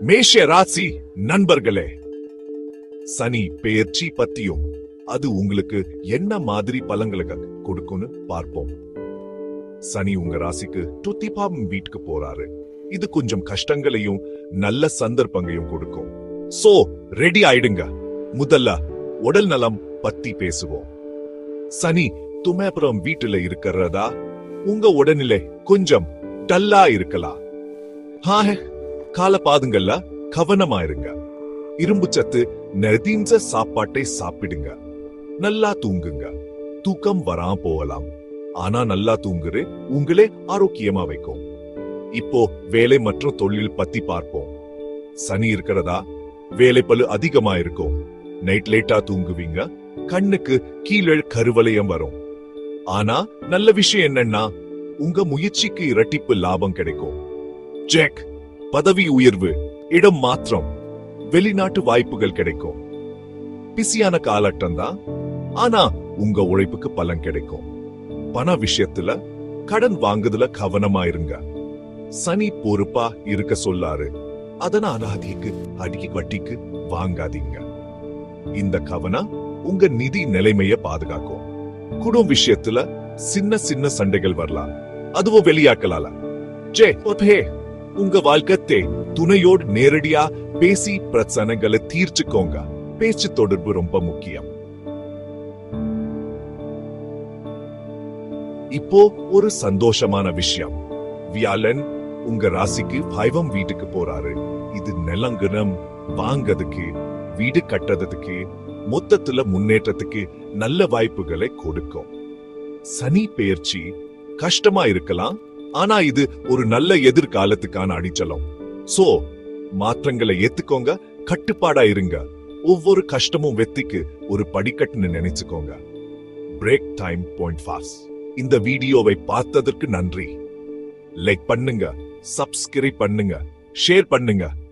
மேஷ ராசி நண்பர்களே சனி பெயர்ச்சி பத்தியும் அது உங்களுக்கு என்ன மாதிரி பலன்களை கொடுக்கும்னு பார்ப்போம். சனி உங்க ராசிக்கு துத்திபாபம் வீட்டுக்கு போறாரு. இது கொஞ்சம் கஷ்டங்களையும் நல்ல சந்தர்ப்பங்களையும் கொடுக்கும். சோ ரெடி ஆயிடுங்க. முதல்ல உடல் நலம் பத்தி பேசுவோம். சனி துமேபுரம் வீட்டுல இருக்கிறதா? உங்க உடல்நிலை கொஞ்சம் டல்லா இருக்கலாம். ஹாய் கால பாதுங்கள்ல கவனமா இருங்க இரும்பு சத்து நெதிஞ்ச சாப்பாட்டை சாப்பிடுங்க. நல்லா தூங்குங்க. தூக்கம் வராம போகலாம். ஆனா நல்லா தூங்குறது உங்களே ஆரோக்கியமா வைக்கும். இப்போ வேலை மற்றும் தொழில் பத்தி பார்ப்போம். சனி இருக்கிறதா? வேலை பழு அதிகமா இருக்கும் நைட் லேட்டா தூங்குவீங்க. கண்ணுக்கு கீழே கருவளையம் வரும். ஆனா நல்ல விஷயம் என்னன்னா உங்க முயற்சிக்கு இரட்டிப்பு லாபம் கிடைக்கும். ஜெக் பதவி உயர்வு இடம் மாற்றம் வெளிநாட்டு வாய்ப்புகள் கிடைக்கும். பிஸியான காலட்டம் தான். ஆனா உங்க உழைப்புக்கு பலன் கிடைக்கும். பண விஷயத்துல கடன் வாங்குதுல கவனமா இருங்க. சனி பொறுப்பா இருக்க சொல்லாரு. அதனால அனாதிக்கு அடிக்கு வட்டிக்கு வாங்காதீங்க. இந்த கவனம் உங்க நிதி நிலைமைய பாதுகாக்கும். குடும்ப விஷயத்துல சின்ன சின்ன சண்டைகள் வரலாம். அதுவும் வெளியாக்கலால ஜே உங்க வாழ்க்கத்தை துணையோடு நேரடியா பேசி பிரச்சனைகளை தீர்ச்சுக்கோங்க பேச்சு தொடர்பு ரொம்ப முக்கியம். இப்போ ஒரு சந்தோஷமான விஷயம். வியாழன் உங்க ராசிக்கு பைவம் வீட்டுக்கு போறாரு. இது நிலங்கனம் வாங்கறதுக்கு வீடு கட்டுறதுக்கு மொத்தத்துல முன்னேற்றத்துக்கு நல்ல வாய்ப்புகளை கொடுக்கும். சனி பெயர்ச்சி கஷ்டமா இருக்கலாம் ஆனா இது ஒரு நல்ல எதிர்காலத்துக்கான அடிச்சலம் சோ மாற்றங்களை ஏத்துக்கோங்க கட்டுப்பாடா இருங்க. ஒவ்வொரு கஷ்டமும் வெத்திக்கு ஒரு படிக்கட்டுன்னு நினைச்சுக்கோங்க. பிரேக் டைம் பாயிண்ட் ஃபாஸ்ட் இந்த வீடியோவை பார்த்ததற்கு நன்றி. லைக் பண்ணுங்க சப்ஸ்கிரைப் பண்ணுங்க ஷேர் பண்ணுங்க.